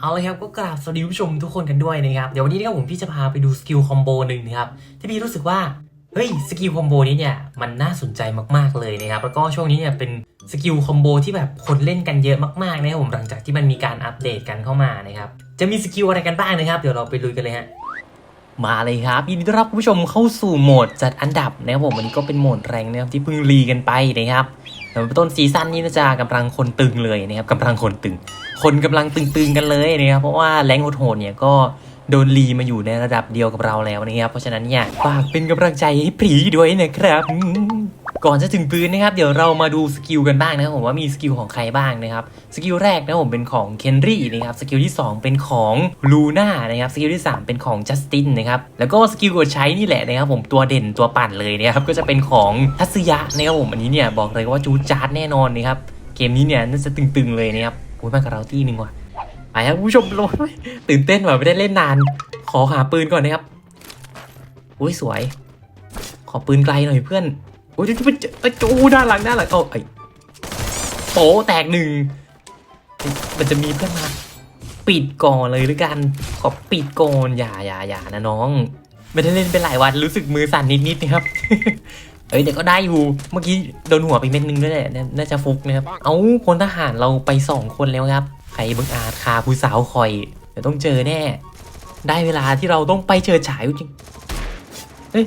เอาเลยครับก็กราบสวัสดีผู้ชมทุกคนกันด้วยนะครับเดี๋ยววันนี้นะครับผมพี่จะพาไปดูสกิลคอมโบหนึ่งนะครับที่พี่รู้สึกว่าเฮ้ยสกิลคอมโบนี้เนี่ยมันน่าสนใจมากๆเลยนะครับแล้วก็ช่วงนี้เนี่ยเป็นสกิลคอมโบที่แบบคนเล่นกันเยอะมากๆนะครับผมหลังจากที่มันมีการอัปเดตกันเข้ามานะครับจะมีสกิลอะไรกันบ้างนะครับ เดี๋ยวเราไปลุยกันเลยฮะมาเลยครับยินดีต้อนรับคุณผู้ชมเข้าสู่โหมดจัดอันดับนะครับผมวันนี้ก็เป็นโหมดแรงนะครับที่เพิ่งรีกันไปนะครับ แต่ต้นซีซั่นนี้นะจ๊ะกำลังคนตึงเลยนะครับกำลังคนตึง คนกำลังตึงๆกันเลยนะครับเพราะว่าแรงโหดๆเนี่ยก็โดนรีมาอยู่ในระดับเดียวกับเราแล้วนะครับเพราะฉะนั้นเนี่ยฝากเป็นกำลังใจให้ปรีด้วยนะครับ ก่อนจะถึงปืนนะครับ เดี๋ยวเรามาดูสกิลกันบ้างนะครับผมว่ามีสกิลของใครบ้างนะครับ สกิลแรกนะผมเป็นของเคนรี่นะครับ สกิลที่ 2 เป็นของลูน่านะครับ สกิลที่ 3 เป็นของจัสตินนะครับ แล้วก็สกิลกดใช้นี่แหละนะครับผมตัวเด่นตัวปั่นเลยนะครับ ก็จะเป็นของทัศยะนะครับผม อันนี้เนี่ยบอกเลยว่าจูดจาร์ดแน่นอนนะครับ เกมนี้เนี่ยน่าจะตึงๆเลยนะครับโอ้ยมากับเราที่หนึ่งว่ะไปครับผู้ชมลงตื่นเต้นว่ะไม่ได้เล่นนาน ขอหาปืนก่อนนะครับอุ้ยสวย ขอปืนไกลหน่อยเพื่อน อ้ยจะไปเจอจูด้านหลังด้านหลังโอ้ไอโปแตกหนึ่งมันจะมีเพื่อนมาปิดก่อนเลยหรือกัน ขอปิดก่อนอย่าอย่าอย่านะน้อง ไม่ได้เล่นเป็นหลายวันรู้สึกมือสั่นนิดๆนะครับเอ้ยแต่ก็ได้อยู่เมื่อกี้โดนหัวไปเม็ดนึงด้วยแหละน่าจะฟุกนะครับ เอาพลทหารเราไปสองคนแล้วครับใครบังอาจคาผู้สาวคอยเดี๋ยวต้องเจอแน่ ได้เวลาที่เราต้องไปเจอฉายจริงเฮ้ย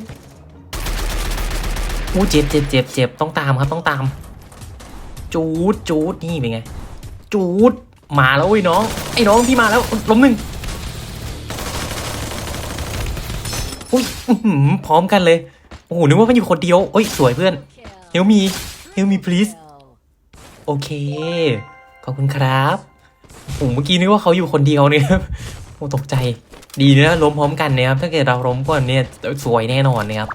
อู้เจ็บเจ็บเจ็บเจ็บต้องตามครับต้องตาม จูดจูดนี่เป็นไง จูดมาแล้วเว้ยน้อง ไอ้น้องพี่มาแล้วล้มหนึ่งอุ้ยพร้อมกันเลย โอ้โหนึกว่ามันอยู่คนเดียวเอ้ยสวยเพื่อนเฮลมีเฮลมี please โอเค ขอบคุณครับโอ้โหเมื่อกี้นึกว่าเขาอยู่คนเดียวเนี่ยครับโอ้ตกใจ ดีนะล้มพร้อมกันนะครับถ้าเกิดเราล้มก่อนเนี่ยสวยแน่นอนนะครับ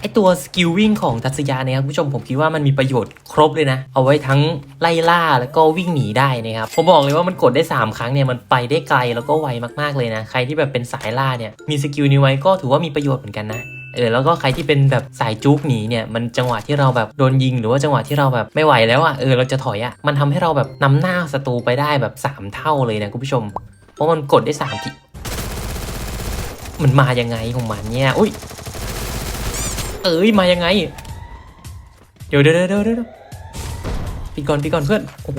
ไอตัวสกิลวิ่งของทัศยาเนี่ยครับผู้ชมผมคิดว่ามันมีประโยชน์ครบเลยนะ เอาไว้ทั้งไล่ล่าแล้วก็วิ่งหนีได้นะครับ ผมบอกเลยว่ามันกดได้ 3 ครั้งเนี่ยมันไปได้ไกลแล้วก็ไวมากๆเลยนะ ใครที่แบบเป็นสายล่าเนี่ยมีสกิลนี้ไว้ก็ถือว่ามีประโยชน์เหมือนกันนะเออแล้วก็ใครที่เป็นแบบสายจุกหนีเนี่ยมันจังหวะที่เราแบบโดนยิงหรือว่าจังหวะที่เราแบบไม่ไหวแล้วอะเออเราจะถอยอะมันทำให้เราแบบนำหน้าศัตรูไปได้แบบ 3 เท่าเลยนะคุณผู้ชม เพราะมันกดได้3ทีมันมายังไงของมันเนี่ยอุ้ย เอ้ยมายังไง เดี๋ยวเดี๋ยวเดี๋ยวเดี๋ยวปิดก่อนปิดก่อนเพื่อนโอ้โห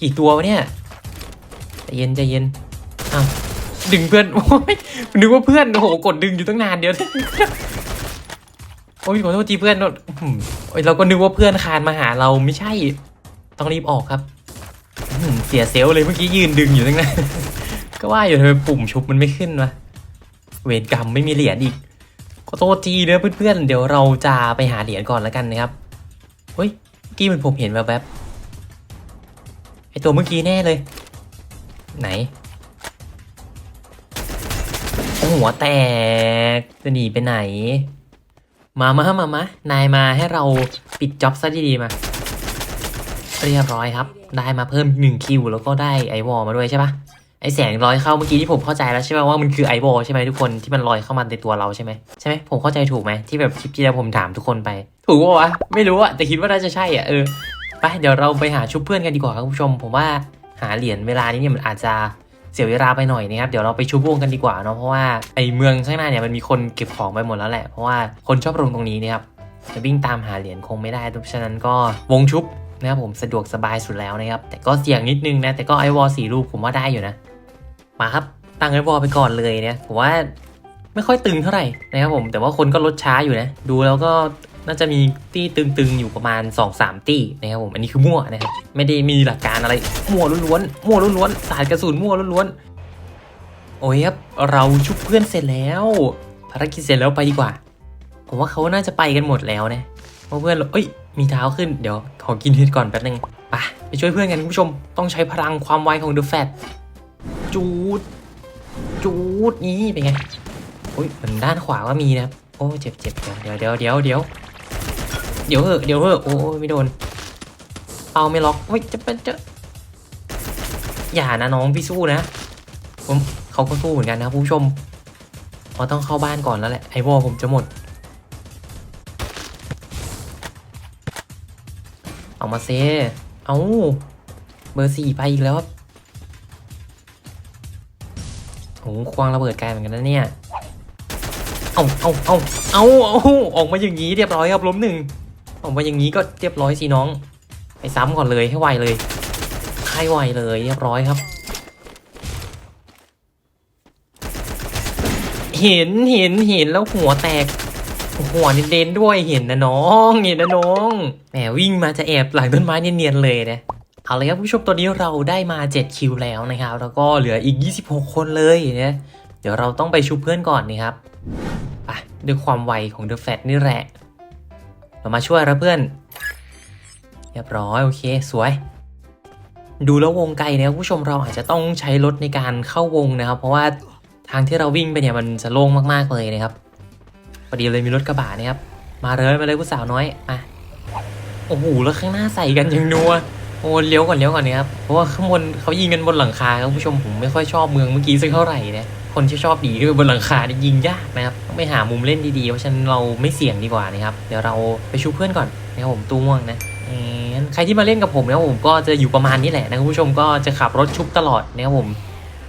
กี่ตัววะเนี่ยใจเย็นใจเย็นอ้าวดึงเพื่อนโอ้ยนึกว่าเพื่อนโอ้โหกดดึงอยู่ตั้งนานเดี๋ยวโอ้ยขอโทษทีเพื่อนโอ้ยเราก็นึกว่าเพื่อนคานมาหาเราไม่ใช่ ต้องรีบออกครับเสียเซลลเลยเมื่อกี้ยืนดึงอยู่ตั้งนานก็ว่าอยู่ทำไมปุ่มชุบมันไม่ขึ้นวะเวรกรรมไม่มีเหรียญอีก ขอโทษทีเนอะเพื่อนๆ เดี๋ยวเราจะไปหาเหรียญก่อนแล้วกันนะครับ เฮ้ย เมื่อกี้มันผมเห็นแบบๆไอตัวเมื่อกี้แน่เลย ไหน หัวแตก จะหนีไปไหน มามามา มา นายมาให้เราปิดจ็อบซะดีๆมา เรียบร้อยครับ ได้มาเพิ่มหนึ่งคิวแล้วก็ได้ไอวอลมาด้วยใช่ปะ ไอแสงลอยเข้าเมื่อกี้ที่ผมเข้าใจแล้วใช่ไหมว่ามันคือไอวอลใช่ไหมทุกคนที่มันลอยเข้ามาในตัวเราใช่ไหมใช่ไหมผมเข้าใจถูกไหมที่แบบคลิปที่แล้วผมถามทุกคนไป ถูกปะวะไม่รู้อะแต่คิดว่าน่าจะใช่อะเออไปเดี๋ยวเราไปหาชุบเพื่อนกันดีกว่าครับคุณผู้ชม ผมว่าหาเหรียญเวลานี้เนี่ยมันอาจจะเสียเวลาไปหน่อยนะครับเดี๋ยวเราไปชุบวงกันดีกว่าเนาะเพราะว่าไอเมืองข้างหน้าเนี่ยมันมีคนเก็บของไปหมดแล้วแหละเพราะว่าคนชอบลงตรงนี้นะครับจะวิ่งตามหาเหรียญคงไม่ได้เพราะฉะนั้นก็วงชุบนะครับผมสะดวกสบายสุดแล้วนะครับแต่ก็เสี่ยงนิดนึงนะแต่ก็ไอวอลสี่ลูกผมว่าได้อยู่นะ มาครับตั้งไอวอลไปก่อนเลยเนี่ยผมว่าไม่ค่อยตึงเท่าไหร่นะครับผมแต่ว่าคนก็ลดช้าอยู่นะ ดูแล้วก็น่าจะมีตี้ตึงๆอยู่ประมาณ 2-3 ตี้นะครับผมอันนี้คือมั่วนะครับไม่ได้มีหลักการอะไรมั่วล้วนๆมั่วล้วนๆสาดกระสุนมั่วล้วนๆโอ้ยครับเราชุบเพื่อนเสร็จแล้วภารกิจเสร็จแล้วไปดีกว่าผมว่าเขาน่าจะไปกันหมดแล้วนะเพราะเพื่อนเอ้ยมีเท้าขึ้นเดี๋ยวขอกินเห็ดก่อนแป๊บนึงไปไปช่วยเพื่อนกันคุณผู้ชมต้องใช้พลังความไวของเดอะแฟตจูด จูดนี่เป็นไงอุ้ยเหมือนด้านขวาก็มีนะครับโอ้เจ็บเจ็บเดี๋ยวเดี๋ยวเดี๋ยวเดี๋ยวเดี๋ยวเหอะเดี๋ยวเหอะโอ้ยไม่โดนเป้าไม่ล็อกเฮ้ยจะเป็นจะอย่านะน้องพี่สู้นะผมเขาก็สู้เหมือนกันนะผู้ชมพอต้องเข้าบ้านก่อนแล้วแหละไอวอผมจะหมด เอามาเซเอาเบอร์สี่ไปอีกแล้วครับ โอ้ควางระเบิดไกลเหมือนกันนะเนี่ย เอาเอาเอาเอาเอาออกมาอย่างนี้เรียบร้อยครับล้มหนึ่งออกมาอย่างนี้ก็เรียบร้อยสิน้อง ไปซ้ำก่อนเลยให้ไวเลยให้ไวเลยเรียบร้อยครับ เห็นเห็นเห็นแล้วหัวแตก หัวเด่นด้วยเห็นนะน้อง เห็นนะน้อง แหมวิ่งมาจะแอบหลังต้นไม้เนียนๆเลยนะ เอาลยครับผู้ชมตัวนี้เราได้มา 7 คิวแล้วนะครับ แล้วก็เหลืออีก 26 คนเลยเนะเดี๋ยวเราต้องไปชุบเพื่อนก่อนนะครับไปด้วยความไวของเดอะแฟตนี่แหละ เรามาช่วยแล้วเพื่อนเรียบร้อยโอเคสวย ดูแล้ววงไกลเนี่ยผู้ชมเราอาจจะต้องใช้รถในการเข้าวงนะครับ เพราะว่าทางที่เราวิ่งไปเนี่ยมันจะโล่งมากๆเลยนะครับพอดีเลยมีรถกระบะนะครับ มาเลยมาเลยผู้สาวน้อยมาโอ้โหแล้วข้างหน้าใส่กันยังนัว โอ้เลี้ยวก่อนเลี้ยวก่อนนะครับเพราะว่าข้างบนเขายิงกันบนหลังคาครับผู้ชมผมไม่ค่อยชอบเมืองเมื่อกี้สักเท่าไหร่นะคนที่ชอบดีคือบนหลังคาเนี่ยยิงยากนะครับต้องไปหามุมเล่นดีๆเพราะฉะนั้นเราไม่เสี่ยงดีกว่านะครับเดี๋ยวเราไปชูเพื่อนก่อนนะครับผมตู้ม่วงนะเอ็นใครที่มาเล่นกับผมนะครับผมก็จะอยู่ประมาณนี้แหละนะคุณผู้ชมก็จะขับรถชุบตลอดนะครับผม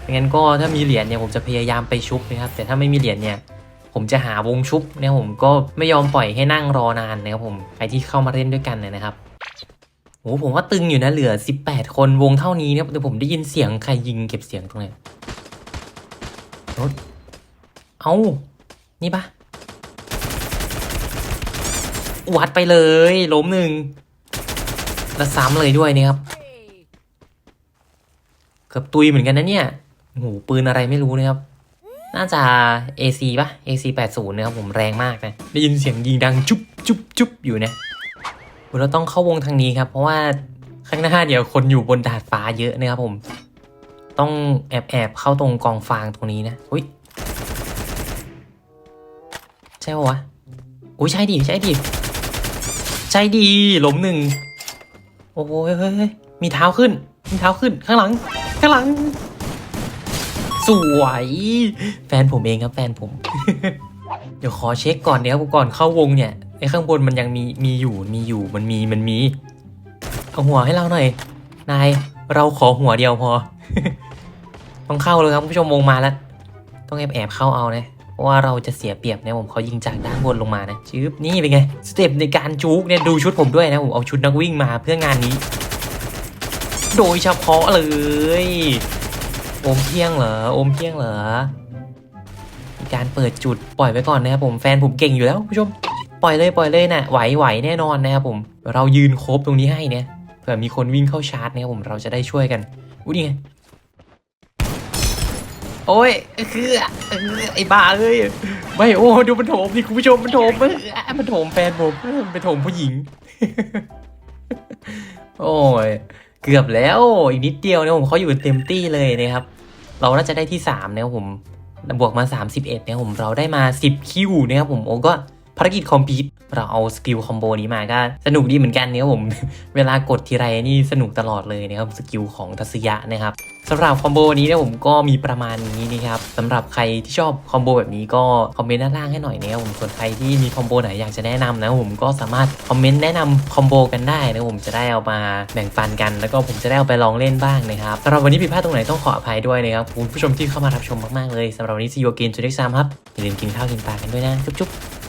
ไม่งั้นก็ถ้ามีเหรียญเนี่ยผมจะพยายามไปชุบนะครับ แต่ถ้าไม่มีเหรียญเนี่ยผมจะหาวงชุบเนี่ยผมก็ไม่ยอมปล่อยให้นั่งรอนานนะครับผมใครที่เข้ามาเล่นด้วยกันนะครับ โหผมว่าตึงอยู่นะเหลือ 18 คนวงเท่านี้เนี่ยแต่ผมได้ยินเสียงใครยิงเก็บเสียงตรงไหนรถเอานี่ปะวัดไปเลยล้มหนึ่งแล้วซ้ำเลยด้วยเนี่ยครับเกือบตุยเหมือนกันนะเนี่ยโอ้โหปืนอะไรไม่รู้นะครับ น่าจะ AC ปะ AC 80นะครับผมแรงมากนะ ได้ยินเสียงยิงดังจุ๊บจุ๊บจุ๊บอยู่นะ เราต้องเข้าวงทางนี้ครับ เพราะว่าข้างหน้าเดี๋ยวคนอยู่บนดาดฟ้าเยอะนะครับผม ต้องแอบแอบเข้าตรงกองฟางตรงนี้นะอุ้ยใช่ปะวะอุ้ยใช่ดิใช่ดิใช่ดีล้มหนึ่งโอ้โหเฮ้ยเฮ้ยเฮ้ยมีเท้าขึ้น มีเท้าขึ้นข้างหลัง ข้างหลัง สวย แฟนผมเองครับแฟนผม เดี๋ยวขอเช็คก่อนเดี๋ยวก่อนเข้าวงเนี่ย ไอ้ข้างบนมันยังมีมีอยู่มีอยู่มันมีมันมี เอาหัวให้เราหน่อย นายเราขอหัวเดียวพอ ต้องเข้าเลยครับผู้ชมวงมาแล้ว ต้องแอบแอบเข้าเอานะเพราะว่าเราจะเสียเปรียบนะผมเขายิงจากด้านบนลงมานะชืบนี่เป็นไงสเต็ปในการจุกเนี่ยดูชุดผมด้วยนะผมเอาชุดนักวิ่งมาเพื่องานนี้ โดยเฉพาะเลยโอมเพียงเหรอโอมเพียงเหรอการเปิดจุดปล่อยไว้ก่อนนะครับผมแฟนผมเก่งอยู่แล้วผู้ชม ปล่อยเลยปล่อยเลยนะ่ะไหวไหวแน่นอนนะครับผมเรายืนครบตรงนี้ให้เนี่ยเผื่อมีคนวิ่งเข้าชาร์จนะครับผมเราจะได้ช่วยกันอุ้ยนี่ไงโอ้ยคือไอ้บ้าเอ้ยไม่โอ้ดูมันโถมดิคุณผู้ชมมันโถมมันโถมแฟนผมมันไปโถมผู้หญิง โอ้ยเกือบแล้วอีกนิดเดียวเนี่ยผมเขาอยู่เต็มที่เลยนะครับ เราน่าจะได้ที่3นะครับผมบวกมา 31นะครับผมเราได้มา 10 คิวนะครับผมโอ้ก็ ภารกิจคอมพลีทเราเอาสกิลคอมโบนี้มาก็สนุกดีเหมือนกันเนะครับผม เวลากดทีไรนี่สนุกตลอดเลยนะครับสกิลของทัศยะนะครับสำหรับคอมโบนี้เนี่ยผมก็มีประมาณนี้นะครับสำหรับใครที่ชอบคอมโบแบบนี้ก็คอมเมนต์ด้านล่างให้หน่อยนะครับผมส่วนใครที่มีคอมโบไหนอยากจะแนะนำนะผมก็สามารถคอมเมนต์แนะนำคอมโบกันได้นะผมจะได้เอามาแบ่งปันกัน แล้วก็ผมจะได้เอาไปลองเล่นบ้างนะครับสำหรับวันนี้ผิดพลาดตรงไหนต้องขออภัยด้วยนะครับคุณผู้ชมที่เข้ามารับชมมากๆเลยสำหรับวันนี้ซีโอเกนจุดที่สามครับอย่าลืมกินข้าวกินปลากันด้วยนะจุ๊บๆ